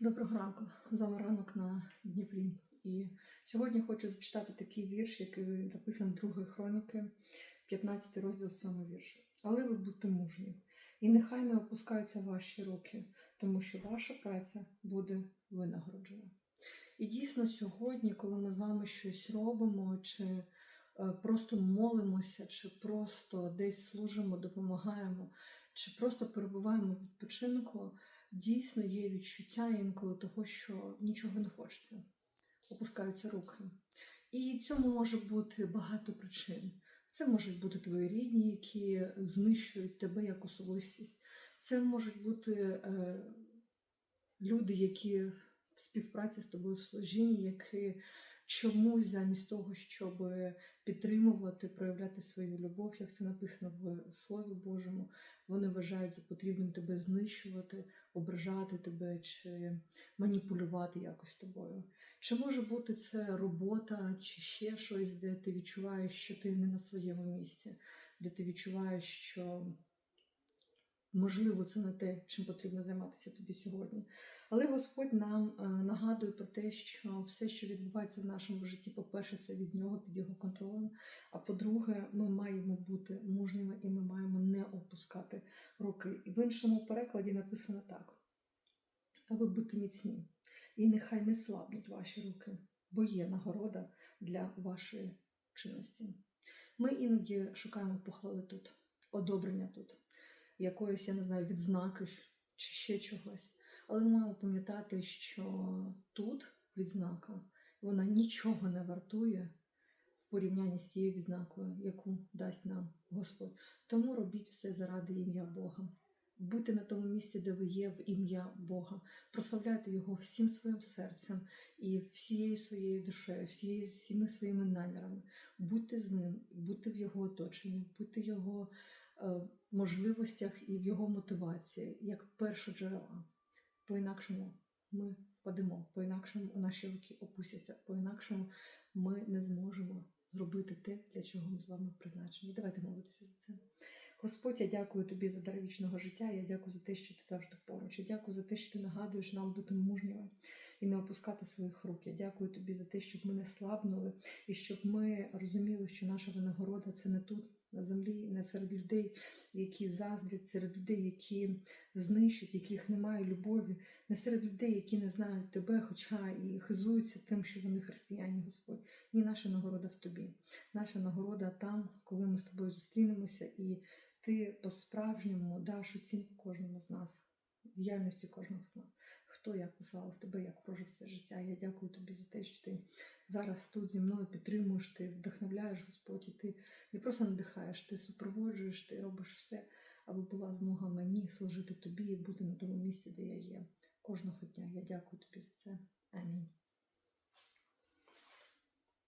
Доброго ранку. З вами ранок на Дніпрі. І сьогодні хочу зачитати такий вірш, який написаний другої хроніки, 15 розділ 7 вірш. Але ви будьте мужні, і нехай не опускаються ваші руки, тому що ваша праця буде винагороджена. І дійсно сьогодні, коли ми з вами щось робимо, чи е, просто молимося, чи просто десь служимо, допомагаємо, чи просто перебуваємо в відпочинку, дійсно є відчуття інколи того, що нічого не хочеться, опускаються руки. І цьому може бути багато причин. Це можуть бути твої рідні, які знищують тебе як особистість. Це можуть бути е, люди, які в співпраці з тобою в служінні, які чомусь замість того, щоб підтримувати, проявляти свою любов, як це написано в Слові Божому, вони вважають за потрібним тебе знищувати, ображати тебе чи маніпулювати якось тобою. Чи може бути це робота, чи ще щось, де ти відчуваєш, що ти не на своєму місці, де ти відчуваєш, що можливо це не те, чим потрібно займатися тобі сьогодні. Але Господь нам е, нагадує про те, що все, що відбувається в нашому житті, по-перше, це від нього, під його контролем. А по-друге, ми маємо бути мужніми і ми маємо не опускати руки. І в іншому перекладі написано так: а ви будьте міцні, і нехай не слабнуть ваші руки, бо є нагорода для вашої чинності. Ми іноді шукаємо похвали тут, одобрення тут, якоїсь, я не знаю, відзнаки чи ще чогось. Але ми маємо пам'ятати, що тут відзнака вона нічого не вартує в порівнянні з тією відзнакою, яку дасть нам Господь. Тому робіть все заради ім'я Бога. Будьте на тому місці, де ви є, в ім'я Бога. Прославляйте Його всім своїм серцем і всією своєю душею, всією, всіми своїми намірами. Будьте з ним, будьте в його оточенні, будьте його можливостях і в його мотивації, як першоджерела. По-інакшому ми впадемо, по-інакшому наші руки опустяться, по-інакшому ми не зможемо зробити те, для чого ми з вами призначені. Давайте молитися за це. Господь, я дякую тобі за дар вічного життя. Я дякую за те, що ти завжди поруч. Я дякую за те, що ти нагадуєш нам бути мужніми і не опускати своїх рук. Я дякую тобі за те, щоб ми не слабнули і щоб ми розуміли, що наша винагорода це не тут. На землі, не серед людей, які заздрять, серед людей, які знищують, яких немає любові, не серед людей, які не знають тебе, хоча і хизуються тим, що вони християні, Господь. Ні, наша нагорода в тобі. Наша нагорода там, коли ми з тобою зустрінемося, і ти по-справжньому даш оцінку кожному з нас, діяльності кожного нас. Хто як послав тебе, як прожив все життя. Я дякую тобі за те, що ти зараз тут зі мною підтримуєш, ти вдохновляєш Господь, і ти не просто надихаєш, ти супроводжуєш, ти робиш все, аби була змога мені служити тобі і бути на тому місці, де я є. Кожного дня. Я дякую тобі за це. Амінь.